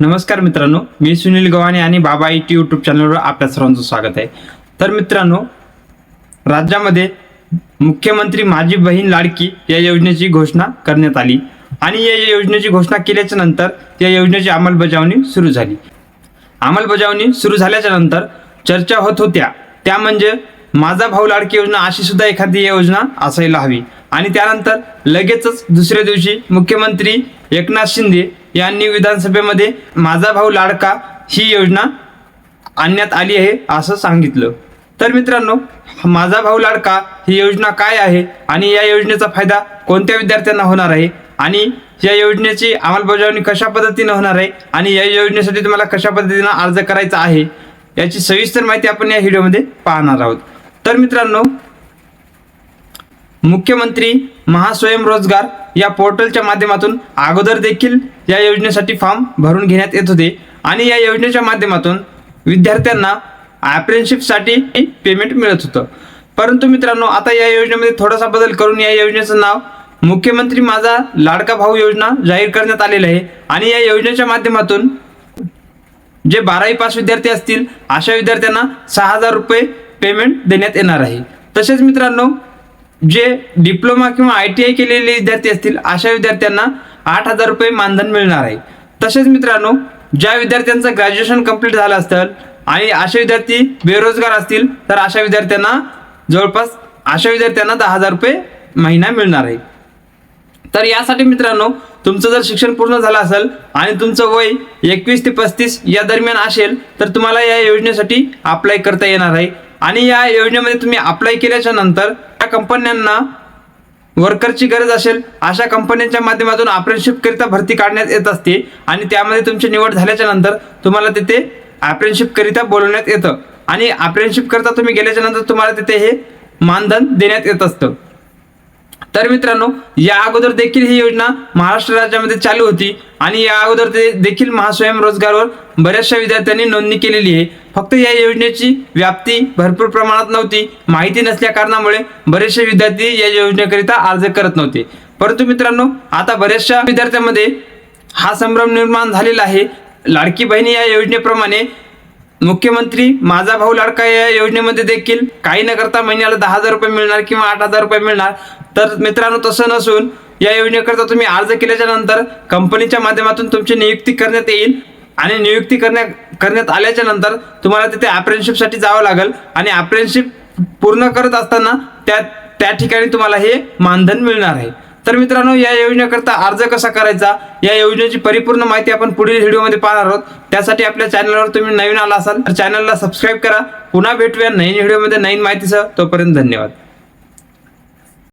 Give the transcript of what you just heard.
नमस्कार मित्रांनो मी सुनील गव्हाणे आणि बाबा आय टी यूट्यूब चॅनलवर आपल्या सर्वांचं स्वागत आहे. तर मित्रांनो राज्यामध्ये मुख्यमंत्री माझी बहीण लाडकी या योजनेची घोषणा करण्यात आली आणि या योजनेची घोषणा केल्याच्यानंतर या योजनेची अंमलबजावणी सुरू झाली. अंमलबजावणी सुरू झाल्याच्यानंतर चर्चा होत होत्या. त्या म्हणजे माझा भाऊ लाडकी योजना अशी सुद्धा एखादी योजना असायला हवी. आणि त्यानंतर लगेचच दुसऱ्या दिवशी मुख्यमंत्री एकनाथ शिंदे यांनी विधानसभेमध्ये माझा भाऊ लाडका ही योजना आणण्यात आली आहे असं सांगितलं. तर मित्रांनो माझा भाऊ लाडका ही योजना काय आहे आणि या योजनेचा फायदा कोणत्या विद्यार्थ्यांना होणार आहे आणि या योजनेची अंमलबजावणी कशा पद्धतीनं होणार आहे आणि या योजनेसाठी तुम्हाला कशा पद्धतीनं अर्ज करायचा आहे याची सविस्तर माहिती आपण या व्हिडिओमध्ये पाहणार आहोत. तर मित्रांनो मुख्यमंत्री महास्वयंरोजगार या पोर्टलच्या माध्यमातून अगोदर देखील या योजनेसाठी फॉर्म भरून घेण्यात येत होते. आणि या योजनेच्या माध्यमातून विद्यार्थ्यांना ॲप्रेनशिपसाठी पेमेंट मिळत होतं. परंतु मित्रांनो आता या योजनेमध्ये थोडासा बदल करून या योजनेचं नाव मुख्यमंत्री माझा लाडका भाऊ योजना जाहीर करण्यात आलेलं आहे. आणि या योजनेच्या माध्यमातून जे बारावी पास विद्यार्थी असतील अशा विद्यार्थ्यांना सहा हजार रुपये पेमेंट देण्यात येणार आहे. तसेच मित्रांनो जे डिप्लोमा किंवा आय टी आय केलेले विद्यार्थी असतील अशा विद्यार्थ्यांना आठ हजार रुपये मानधन मिळणार आहे. तसेच मित्रांनो ज्या विद्यार्थ्यांचं ग्रॅज्युएशन कंप्लीट झालं असतं आणि असे विद्यार्थी बेरोजगार असतील तर अशा विद्यार्थ्यांना जवळपास अशा विद्यार्थ्यांना दहा हजार रुपये महिना मिळणार आहे. तर यासाठी मित्रांनो तुमचं जर शिक्षण पूर्ण झालं असेल आणि तुमचं वय एकवीस ते पस्तीस या दरम्यान असेल तर तुम्हाला या योजनेसाठी अप्लाय करता येणार आहे. आणि या योजनेमध्ये तुम्ही अप्लाय केल्याच्यानंतर त्या कंपन्यांना वर्करची गरज असेल अशा कंपन्यांच्या माध्यमातून अप्रेंशिप करिता भरती काढण्यात येत असते आणि त्यामध्ये तुमची निवड झाल्याच्यानंतर तुम्हाला तिथे अप्रेंशिप करिता बोलवण्यात येतं. आणि अप्रेंशिप तुम्ही गेल्याच्यानंतर तुम्हाला तिथे हे मानधन देण्यात येत असतं. तर मित्रांनो या अगोदर देखील ही योजना महाराष्ट्र राज्यामध्ये चालू होती आणि या अगोदर ते देखील महास्वयंरोजगारवर बऱ्याचशा विद्यार्थ्यांनी नोंदणी केलेली आहे. फक्त या योजनेची व्याप्ती भरपूर प्रमाणात नव्हती. माहिती नसल्या कारणामुळे बरेचसे विद्यार्थी या योजनेकरिता अर्ज करत नव्हते. परंतु मित्रांनो आता बऱ्याचशा विद्यार्थ्यांमध्ये हा संभ्रम निर्माण झालेला आहे. लाडकी बहिणी या योजनेप्रमाणे मुख्यमंत्री माझा भाऊ लाडका या योजनेमध्ये देखील काही न करता महिन्याला दहा हजार रुपये मिळणार किंवा आठ हजार रुपये मिळणार. तर मित्रांनो तसं नसून या योजनेकरता तुम्ही अर्ज केल्याच्यानंतर कंपनीच्या माध्यमातून तुमची नियुक्ती करण्यात येईल आणि नियुक्ती करण्या करण्यात आल्याच्यानंतर तुम्हाला तिथे अप्रेंशिपसाठी जावं लागेल आणि अप्रेंशिप पूर्ण करत असताना त्या त्या ठिकाणी तुम्हाला हे मानधन मिळणार आहे. तर मित्रांनो या योजनेकरता अर्ज कसा करायचा? या योजनेची परिपूर्ण माहिती आपण पुढील व्हिडिओमध्ये पाहणार आहोत. त्यासाठी आपल्या चॅनलवर तुम्ही नवीन आला असाल तर चॅनलला सबस्क्राईब करा. पुन्हा भेटूया नवीन व्हिडिओमध्ये नवीन माहितीसह. तोपर्यंत धन्यवाद.